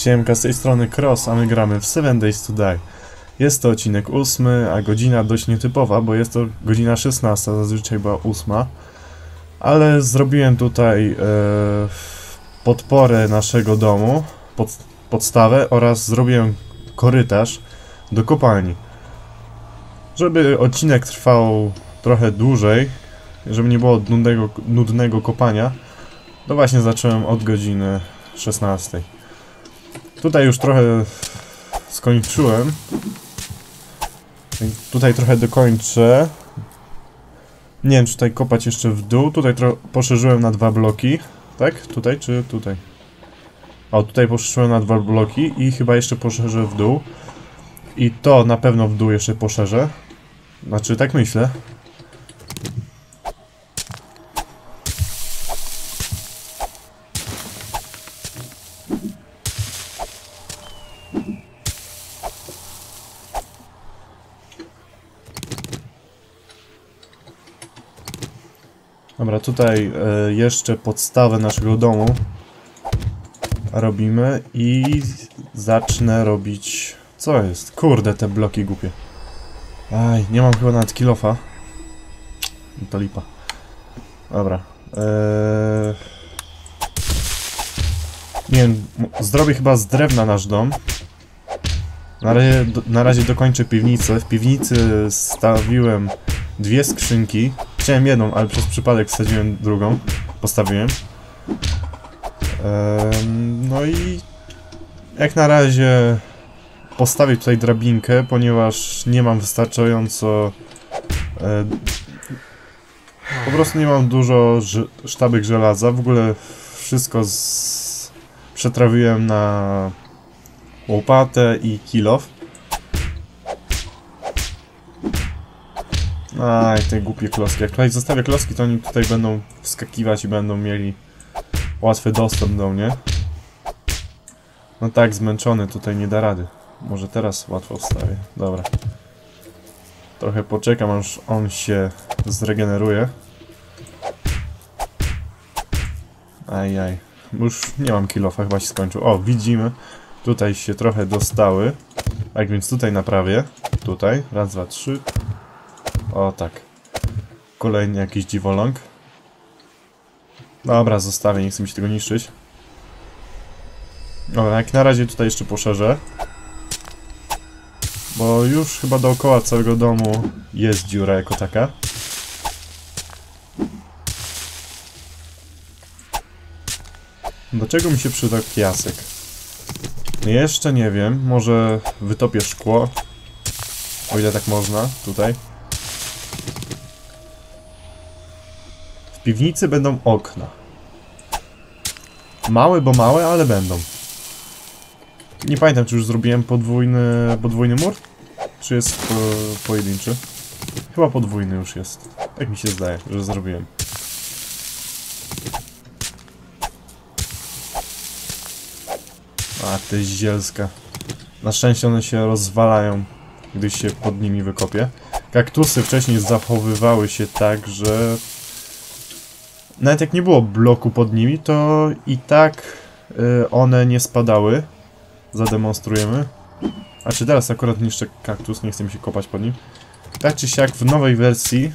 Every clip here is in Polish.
Siemka, z tej strony Cross, a my gramy w 7 Days to Die. Jest to odcinek 8, a godzina dość nietypowa, bo jest to godzina 16, zazwyczaj była 8. Ale zrobiłem tutaj e, podporę naszego domu, pod, podstawę oraz zrobiłem korytarz do kopalni. Żeby odcinek trwał trochę dłużej, żeby nie było nudnego, nudnego kopania, to właśnie zacząłem od godziny 16. Tutaj już trochę skończyłem. Tutaj trochę dokończę. Nie wiem, czy tutaj kopać jeszcze w dół. Tutaj poszerzyłem na dwa bloki. Tak? Tutaj czy tutaj? O, tutaj poszerzyłem na dwa bloki i chyba jeszcze poszerzę w dół. I to na pewno w dół jeszcze poszerzę. Znaczy, tak myślę. Tutaj e, jeszcze podstawę naszego domu robimy i zacznę robić... Co jest? Kurde, te bloki głupie. Aj, nie mam chyba nawet kilofa. To lipa. Dobra. Eee... Nie wiem, zrobię chyba z drewna nasz dom. Na razie, do, na razie dokończę piwnicę. W piwnicy stawiłem dwie skrzynki. Chciałem jedną, ale przez przypadek wsadziłem drugą. Postawiłem. Ehm, no i jak na razie postawię tutaj drabinkę, ponieważ nie mam wystarczająco... E, po prostu nie mam dużo sztabek żelaza. W ogóle wszystko z, przetrawiłem na łopatę i kilof. Aj, te głupie kloski. Jak tutaj zostawię kloski, to oni tutaj będą wskakiwać i będą mieli łatwy dostęp do mnie. No tak, zmęczony tutaj nie da rady. Może teraz łatwo wstawię. Dobra. Trochę poczekam, aż on się zregeneruje. Ajaj. Już nie mam kilofa, chyba się skończył. O, widzimy. Tutaj się trochę dostały. Tak więc tutaj naprawię. Tutaj. Raz, dwa, trzy. O tak. Kolejny jakiś dziwoląg. Dobra, zostawię, nie chcę mi się tego niszczyć. Dobra, jak na razie tutaj jeszcze poszerzę. Bo już chyba dookoła całego domu jest dziura jako taka. Do czego mi się przyda piasek? Jeszcze nie wiem, może wytopię szkło. O ile tak można, tutaj. W piwnicy będą okna. Małe, bo małe, ale będą. Nie pamiętam, czy już zrobiłem podwójny, podwójny mur? Czy jest po, pojedynczy? Chyba podwójny już jest. Tak mi się zdaje, że zrobiłem. A, te zielska. Na szczęście one się rozwalają, gdy się pod nimi wykopie. Kaktusy wcześniej zachowywały się tak, że nawet jak nie było bloku pod nimi, to i tak y, one nie spadały. Zademonstrujemy. A czy teraz akurat niszczę kaktus, nie chcę mi się kopać pod nim. Tak czy siak w nowej wersji,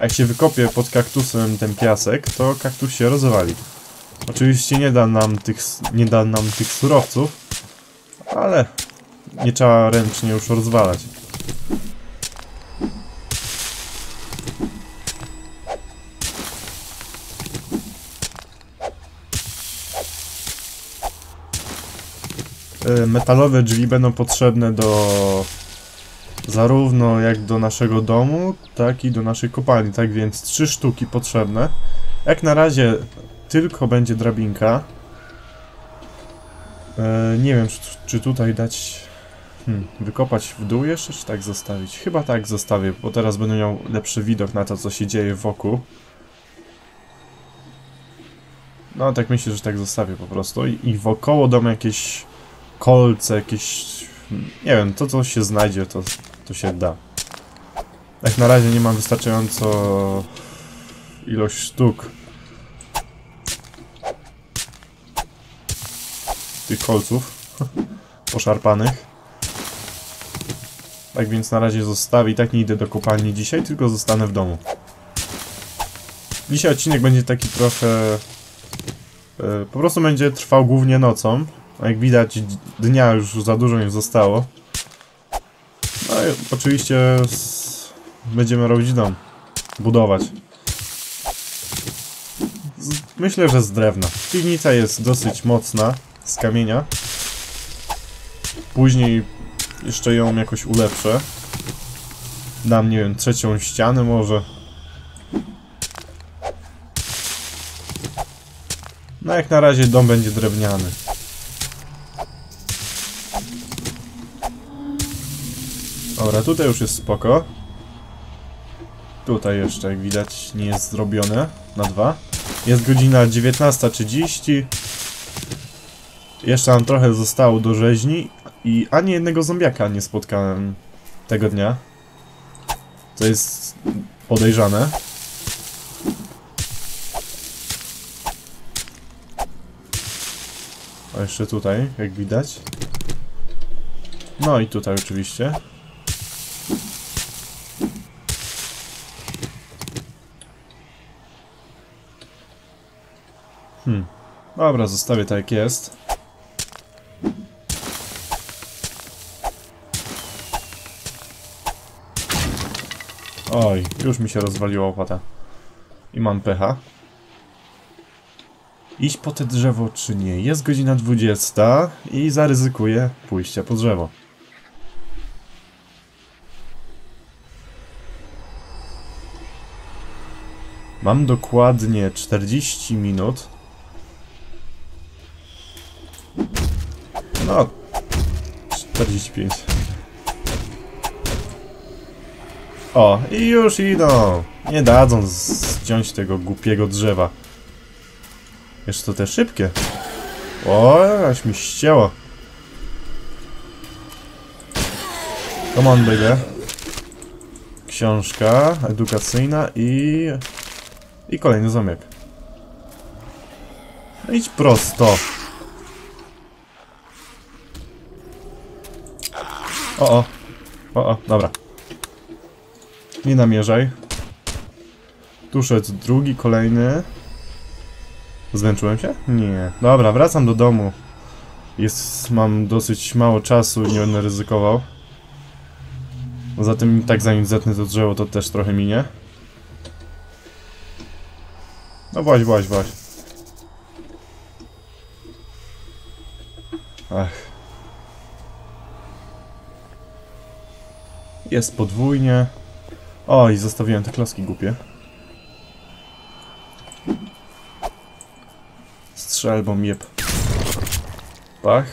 jak się wykopie pod kaktusem ten piasek, to kaktus się rozwali. Oczywiście nie da nam tych, nie da nam tych surowców, ale nie trzeba ręcznie już rozwalać. Metalowe drzwi będą potrzebne do zarówno jak do naszego domu, tak i do naszej kopalni, tak więc trzy sztuki potrzebne. Jak na razie tylko będzie drabinka. E, nie wiem, czy, czy tutaj dać... Hmm, wykopać w dół jeszcze, czy tak zostawić? Chyba tak zostawię, bo teraz będę miał lepszy widok na to, co się dzieje wokół. No, tak myślę, że tak zostawię po prostu. I, i wokoło domu jakieś kolce, jakieś... Nie wiem, to co się znajdzie, to, to się da. Jak na razie nie mam wystarczająco ilość sztuk tych kolców. poszarpanych. Tak więc na razie zostawię. I tak nie idę do kopalni dzisiaj, tylko zostanę w domu. Dzisiaj odcinek będzie taki trochę... e, po prostu będzie trwał głównie nocą. Jak widać dnia już za dużo nie zostało. No i oczywiście będziemy robić dom. Budować. Z, myślę, że z drewna. Piwnica jest dosyć mocna, z kamienia. Później jeszcze ją jakoś ulepszę. Dam, nie wiem, trzecią ścianę może. No jak na razie dom będzie drewniany. Dobra, tutaj już jest spoko. Tutaj jeszcze, jak widać, nie jest zrobione na dwa. Jest godzina 19.30. Jeszcze nam trochę zostało do rzeźni i ani jednego zombiaka nie spotkałem tego dnia. Co jest podejrzane. A jeszcze tutaj, jak widać. No i tutaj oczywiście. Dobra, zostawię tak jak jest. Oj, już mi się rozwaliła łopata. I mam pecha. Iść po te drzewo czy nie? Jest godzina 20 i zaryzykuję pójście po drzewo. Mam dokładnie 40 minut. No, 45. O, i już idą. Nie dadzą zdjąć tego głupiego drzewa. Jeszcze to te szybkie. O, aż mi ścięło. Come on, baby. Książka edukacyjna i... I kolejny zamek. Idź prosto. O, o. O, o, dobra. Nie namierzaj. Tu szedł drugi, kolejny. Zmęczyłem się? Nie. Dobra, wracam do domu. Jest, mam dosyć mało czasu, nie będę ryzykował. Poza tym i tak zanim zetnę to drzewo, to też trochę minie. No właśnie, właśnie, właśnie. Ach. Jest podwójnie. O, i zostawiłem te kloski głupie. Strzelbą jeb. Pach.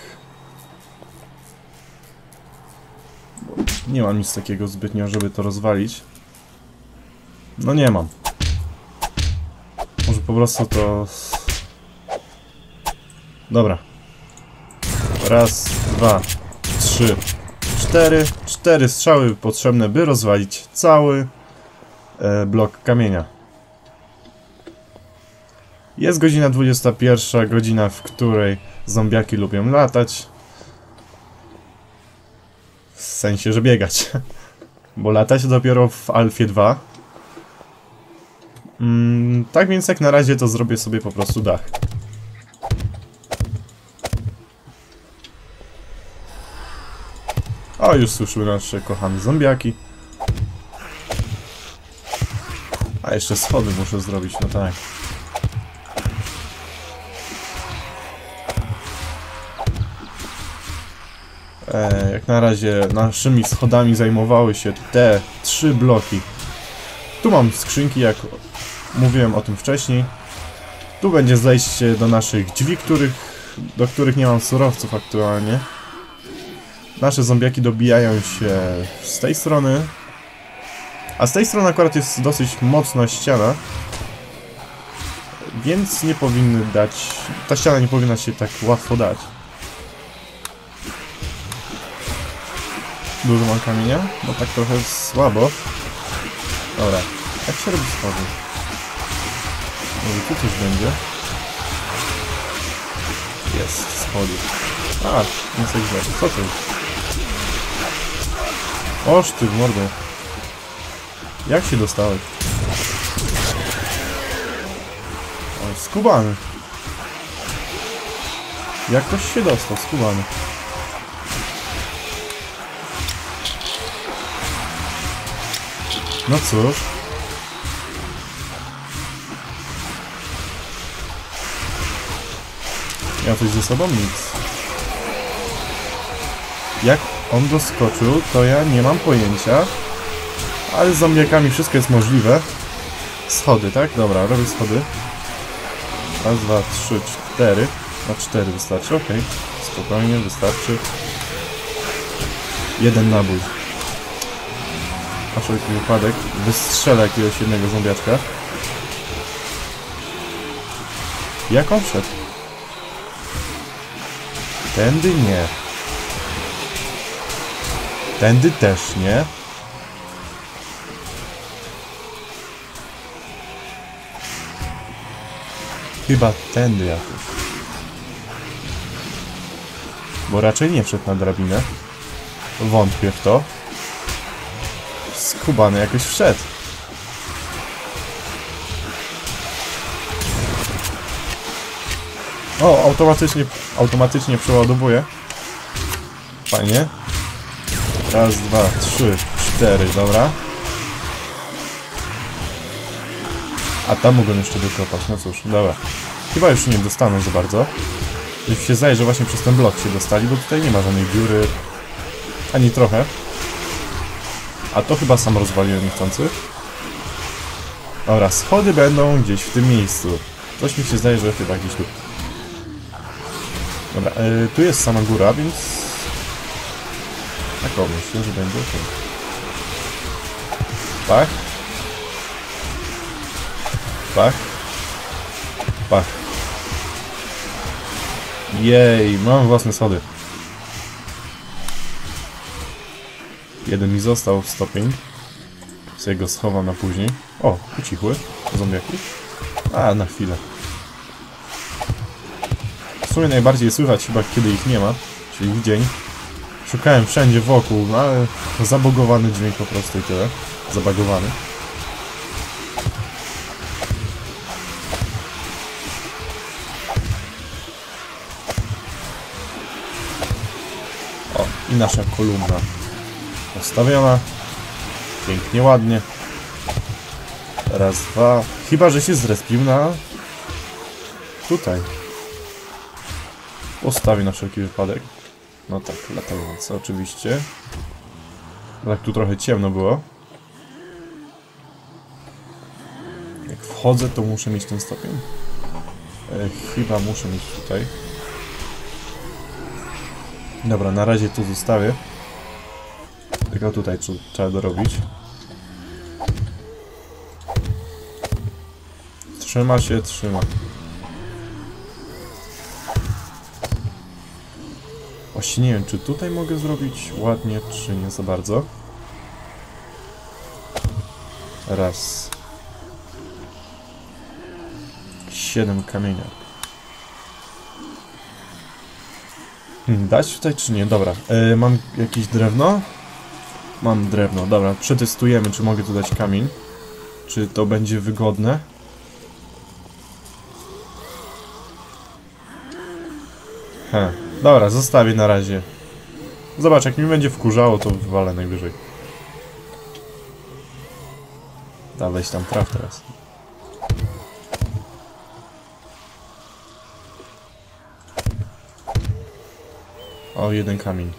Nie mam nic takiego zbytnio, żeby to rozwalić. No nie mam. Może po prostu to... Dobra. Raz, dwa, trzy, cztery. Cztery strzały potrzebne, by rozwalić cały e, blok kamienia. Jest godzina 21, godzina, w której zombiaki lubią latać. W sensie, że biegać. Bo latać dopiero w Alfie 2. Mm, tak więc jak na razie to zrobię sobie po prostu dach. O, już słyszymy nasze kochane zombiaki. A jeszcze schody muszę zrobić, no tak. E, jak na razie naszymi schodami zajmowały się te trzy bloki. Tu mam skrzynki, jak mówiłem o tym wcześniej. Tu będzie zejście do naszych drzwi, których, do których nie mam surowców aktualnie. Nasze zombiaki dobijają się z tej strony. A z tej strony akurat jest dosyć mocna ściana. Więc nie powinny dać... Ta ściana nie powinna się tak łatwo dać. Dużo mam kamienia? No tak trochę słabo. Dobra. Jak się robi schody? Może tu coś będzie? Jest, schody. A, nie grać. Co to jest? Oż ty mordę. Jak się dostałeś? O, skubany. Jak ktoś się dostał? Skubany. No cóż. Ja coś ze sobą? Nic. Jak on doskoczył, to ja nie mam pojęcia. Ale z zombiakami wszystko jest możliwe. Schody, tak? Dobra, robię schody. Raz, dwa, trzy, cztery. Na cztery wystarczy, okej. Spokojnie, wystarczy. Jeden nabój. Na wszelki wypadek wystrzelę jakiegoś jednego zombiaczka. Jak on wszedł? Tędy nie. Tędy też nie. Chyba tędy jakoś. Bo raczej nie wszedł na drabinę. Wątpię w to. Skubany jakoś wszedł. O, automatycznie, automatycznie przeładowuje. Fajnie. Raz, dwa, trzy, cztery, dobra. A tam mogą jeszcze wykopać, no cóż, dobra. Chyba już nie dostaną za bardzo. Już się zdaje, że właśnie przez ten blok się dostali, bo tutaj nie ma żadnej dziury. Ani trochę. A to chyba sam rozwaliłem niechcący. Dobra, schody będą gdzieś w tym miejscu. Coś mi się zdaje, że chyba gdzieś tu. Dobra, e, tu jest sama góra, więc... O, myślę, że będzie ok. Pach. Pach. Pach. Jej, mam własne schody. Jeden mi został w stopień. Sobie go schowam na później. O, ucichły. Zombiaki. A, na chwilę. W sumie najbardziej słychać chyba kiedy ich nie ma, czyli w dzień. Szukałem wszędzie wokół, no ale zabogowany dźwięk po prostu i tyle. Zabagowany. O, i nasza kolumna postawiona. Pięknie, ładnie. Raz, dwa. Chyba, że się zrespił na... Tutaj. Postawię na wszelki wypadek. No tak, latające oczywiście. Tak tu trochę ciemno było. Jak wchodzę, to muszę mieć ten stopień. E, chyba muszę mieć tutaj. Dobra, na razie tu zostawię. Tylko tutaj tr trzeba dorobić. Trzyma się, trzyma. Właśnie nie wiem, czy tutaj mogę zrobić ładnie, czy nie za bardzo. Raz. Siedem kamienia. Hmm, dać tutaj, czy nie? Dobra. E, mam jakieś drewno? Mam drewno, dobra. Przetestujemy, czy mogę tu dać kamień. Czy to będzie wygodne. He. Dobra, zostawię na razie. Zobacz, jak mi będzie wkurzało, to wywalę najwyżej. Da, weź tam traf teraz. O, jeden kamień.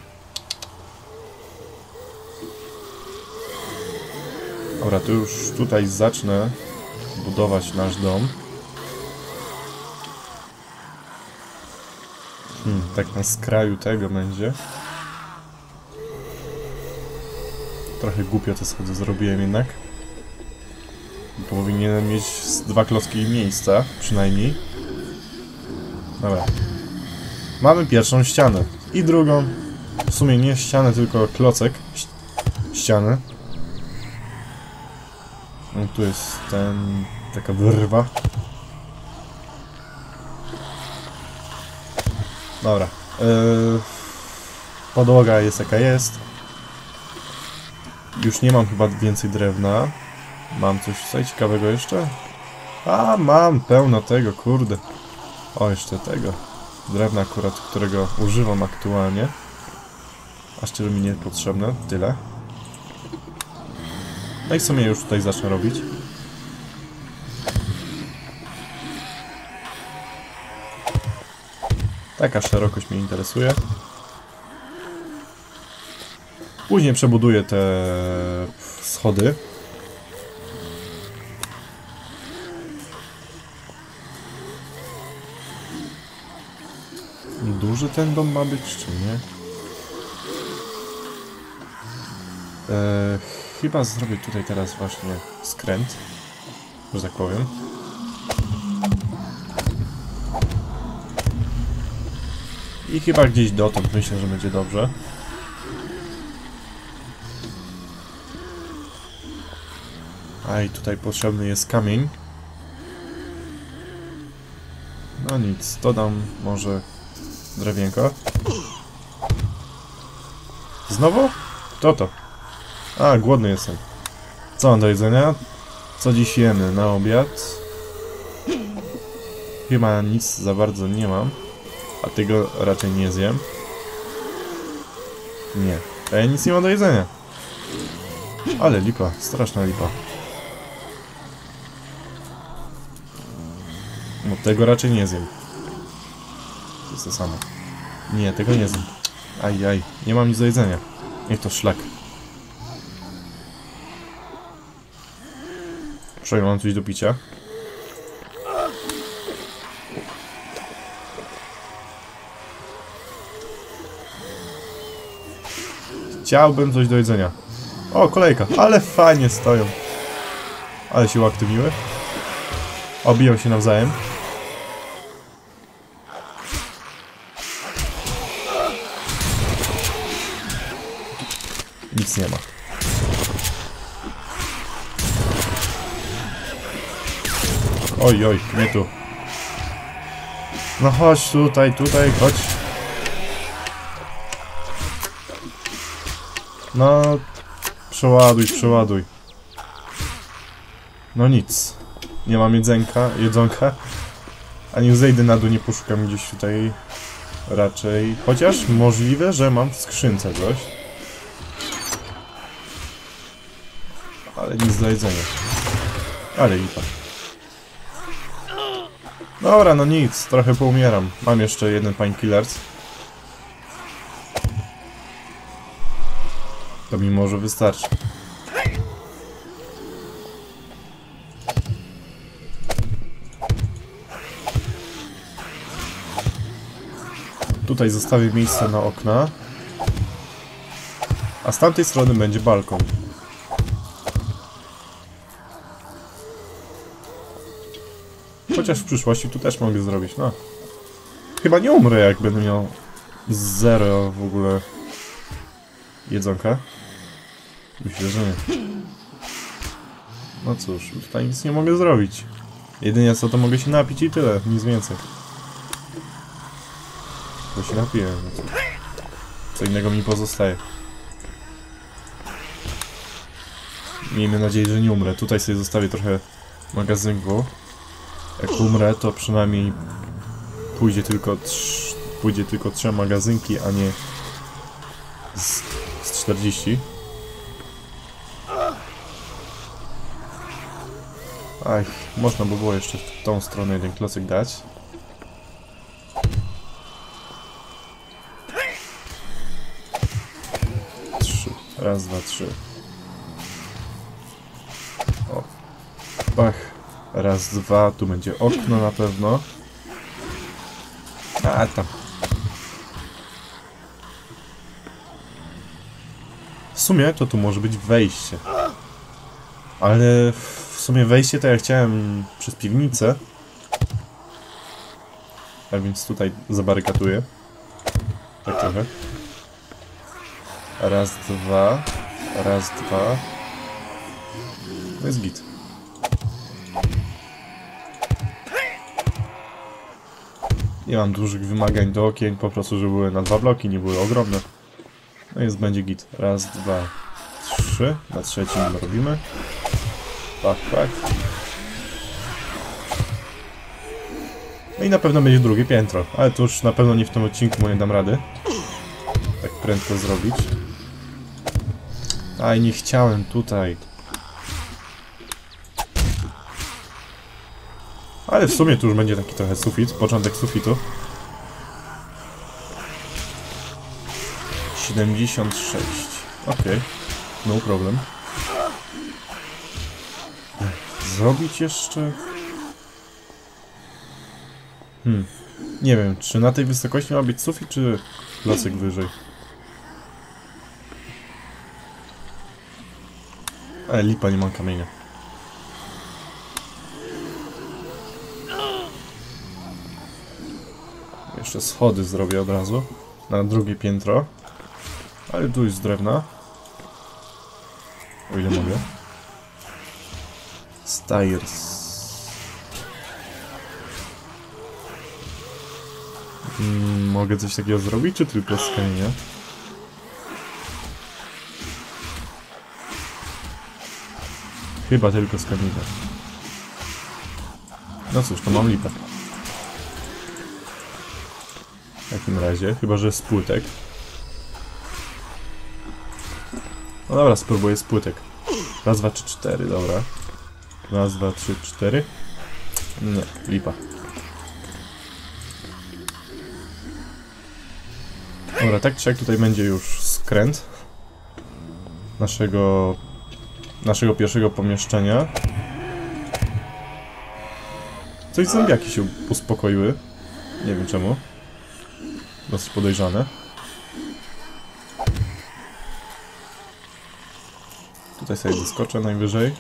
Dobra, to już tutaj zacznę budować nasz dom. Hmm, tak na skraju tego będzie. Trochę głupio te schody zrobiłem jednak. Powinienem mieć dwa klocki miejsca, przynajmniej. Dobra. Mamy pierwszą ścianę. I drugą. W sumie nie ścianę, tylko klocek. Ś ściany. No, tu jest ten... taka wyrwa. Dobra, Yy, podłoga jest jaka jest. Już nie mam chyba więcej drewna. Mam coś tutaj ciekawego jeszcze? A, mam pełno tego, kurde. O, jeszcze tego. Drewna akurat, którego używam aktualnie. A szczerze mi niepotrzebne. Tyle. No i w sumie już tutaj zacznę robić. Taka szerokość mnie interesuje. Później przebuduję te schody. Duży ten dom ma być, czy nie? Eee, chyba zrobię tutaj teraz właśnie skręt, że tak powiem. I chyba gdzieś dotąd myślę, że będzie dobrze. A i tutaj potrzebny jest kamień. No nic, dodam może drewienko. Znowu? Kto to? A, głodny jestem. Co mam do jedzenia? Co dziś jemy na obiad? Chyba nic za bardzo nie mam. A tego raczej nie zjem. Nie. A ja nic nie mam do jedzenia. Ale lipa, straszna lipa. No tego raczej nie zjem. To jest to samo. Nie, tego nie zjem. Aj, aj, nie mam nic do jedzenia. Niech to szlak. Mam coś do picia. Chciałbym coś do jedzenia. O, kolejka, ale fajnie stoją. Ale się uaktywniły. Obiją się nawzajem. Nic nie ma. Oj, oj, nie tu. No chodź tutaj, tutaj, chodź. No, przeładuj, przeładuj. No nic. Nie mam jedzenka, jedzonka. Ani zejdę na dół, nie poszukam gdzieś tutaj raczej. Chociaż możliwe, że mam w skrzynce coś. Ale nic do jedzenia. Ale lipa. Dobra, no nic, trochę poumieram. Mam jeszcze jeden painkillers. To mi może wystarczy. Tutaj zostawię miejsce na okna. A z tamtej strony będzie balkon. Chociaż w przyszłości tu też mogę zrobić, no. Chyba nie umrę, jak będę miał zero w ogóle jedzonka. Że nie. No cóż, tutaj nic nie mogę zrobić. Jedynie co to mogę się napić i tyle, nic więcej. Bo się cóż. Co innego mi pozostaje. Miejmy nadzieję, że nie umrę. Tutaj sobie zostawię trochę magazynku. Jak umrę, to przynajmniej pójdzie tylko pójdzie tylko trzy magazynki, a nie z, z 40. Aj, można by było jeszcze w tą stronę jeden klocek dać. Trzy. Raz, dwa, trzy. O. Bach. Raz, dwa. Tu będzie okno na pewno. A, tam. W sumie to tu może być wejście. Ale w sumie wejście to ja chciałem przez piwnicę. A więc tutaj zabarykaduję. Tak trochę. Raz, dwa. Raz, dwa. To jest git. Nie mam dużych wymagań do okien, po prostu, żeby były na dwa bloki, nie były ogromne. No jest, będzie git. Raz, dwa, trzy. Na trzecim robimy. Pak, pak. No i na pewno będzie drugie piętro, ale to już na pewno nie w tym odcinku, bo nie dam rady. Tak prędko zrobić. Aj, nie chciałem tutaj. Ale w sumie tu już będzie taki trochę sufit, początek sufitu. 76. Okej. No problem. Zrobić jeszcze... Hmm. Nie wiem, czy na tej wysokości ma być sufit, czy lasek wyżej? Ale lipa, nie mam kamienia. Jeszcze schody zrobię od razu. Na drugie piętro. Ale tu jest drewna. O ile mogę. Stairs. Mm, mogę coś takiego zrobić, czy tylko kamienia? Chyba tylko z kamienia. No cóż, to mam lipę. W takim razie, chyba że z płytek. No dobra, spróbuję z płytek. Raz, dwa, trzy, cztery, dobra. Raz, dwa, trzy, cztery. Nie, lipa. Dobra, tak czy jak tutaj będzie już skręt naszego naszego pierwszego pomieszczenia. Coś zombiaki się uspokoiły. Nie wiem czemu. Dosyć podejrzane. Tutaj sobie zeskoczę najwyżej.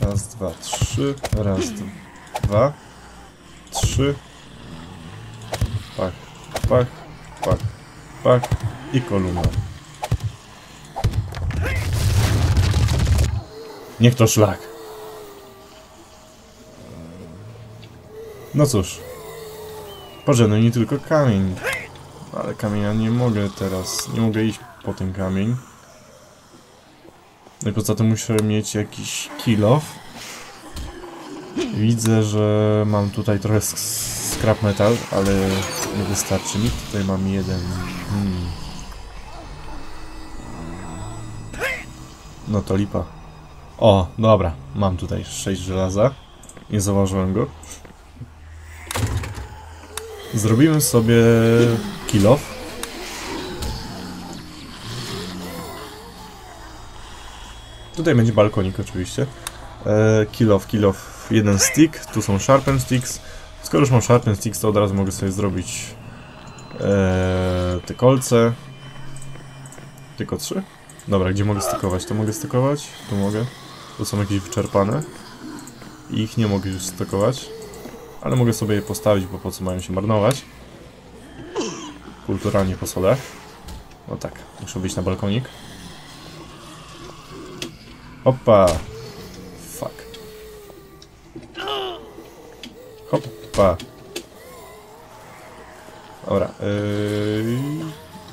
Raz, dwa, trzy. Raz, dwa, trzy. Pach, pach, pach, pach i kolumna. Niech to szlak. No cóż. Boże, no nie tylko kamień. Ale kamienia nie mogę teraz. Nie mogę iść po ten kamień. No i poza tym muszę mieć jakiś kill off. Widzę, że mam tutaj trochę scrap metal, ale nie wystarczy mi. Tutaj mam jeden. Hmm. No to lipa. O, dobra. Mam tutaj 6 żelaza. Nie zauważyłem go. Zrobimy sobie kill off. Tutaj będzie balkonik oczywiście. E, kill off, kill off, jeden stick. Tu są sharpen sticks. Skoro już mam sharpen sticks, to od razu mogę sobie zrobić e, te kolce. Tylko trzy? Dobra, gdzie mogę stykować? To mogę stykować? Tu mogę. To są jakieś wyczerpane. I ich nie mogę już stykować. Ale mogę sobie je postawić, bo po co mają się marnować. Kulturalnie po sodach. No tak, muszę wyjść na balkonik. Hoppa! Hoppa! Dobra, yy...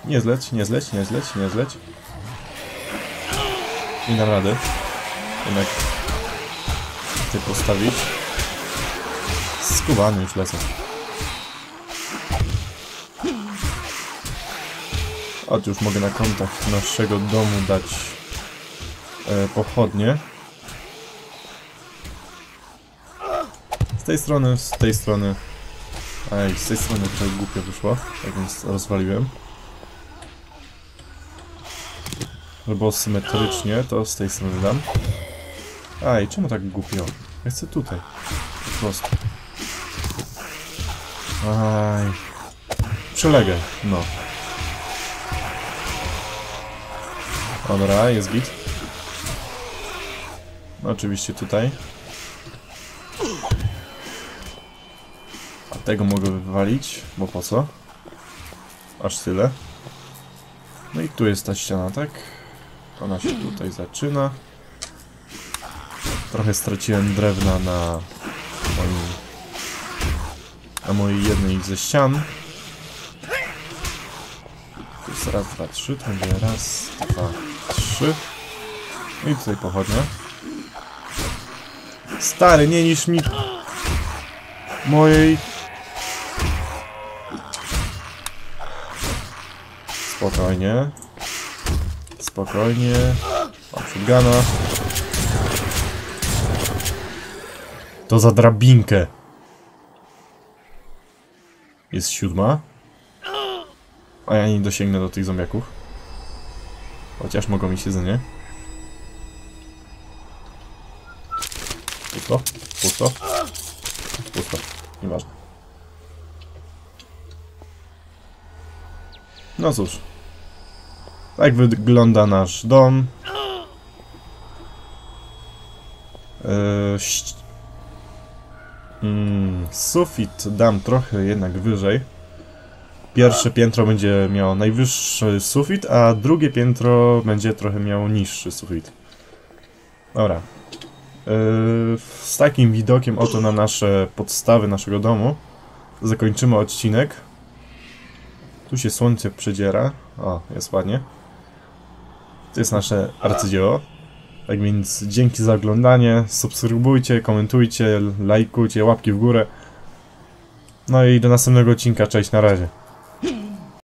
Nie zleć, nie zleć, nie zleć, nie zleć. Nie dam rady. Jednak... Ty postawić. Skubany już lecę. O, tu już mogę na kontakt naszego domu dać e, pochodnie. Tej strony, z tej strony. Ej, z tej strony trochę głupio wyszło, tak więc rozwaliłem. Było symetrycznie, to z tej strony dam. Ej, czemu tak głupio? Ja chcę tutaj. Po prostu. Aj. Przylegę, no. Dobra, jest git. No, oczywiście tutaj. Tego mogę wywalić, bo po co? Aż tyle. No i tu jest ta ściana, tak? Ona się tutaj zaczyna. Trochę straciłem drewna na moim, na mojej jednej ze ścian. Tu jest raz, dwa, trzy, to będzie raz, dwa, trzy. I tutaj pochodnia. Stary, nie niż mi mojej... Spokojnie. Spokojnie. Mam shotguna. To za drabinkę. Jest siódma. A ja nie dosięgnę do tych zombiaków. Chociaż mogą mi się za nie. Pusto? Pusto? Pusto. Nieważne. No cóż. Tak wygląda nasz dom. Ści- mm, sufit dam trochę jednak wyżej. Pierwsze piętro będzie miało najwyższy sufit, a drugie piętro będzie trochę miało niższy sufit. Dobra. Eee, z takim widokiem oto na nasze podstawy naszego domu zakończymy odcinek. Tu się słońce przedziera. O, jest ładnie. To jest nasze arcydzieło. Tak więc dzięki za oglądanie. Subskrybujcie, komentujcie, lajkujcie, łapki w górę. No i do następnego odcinka. Cześć, na razie.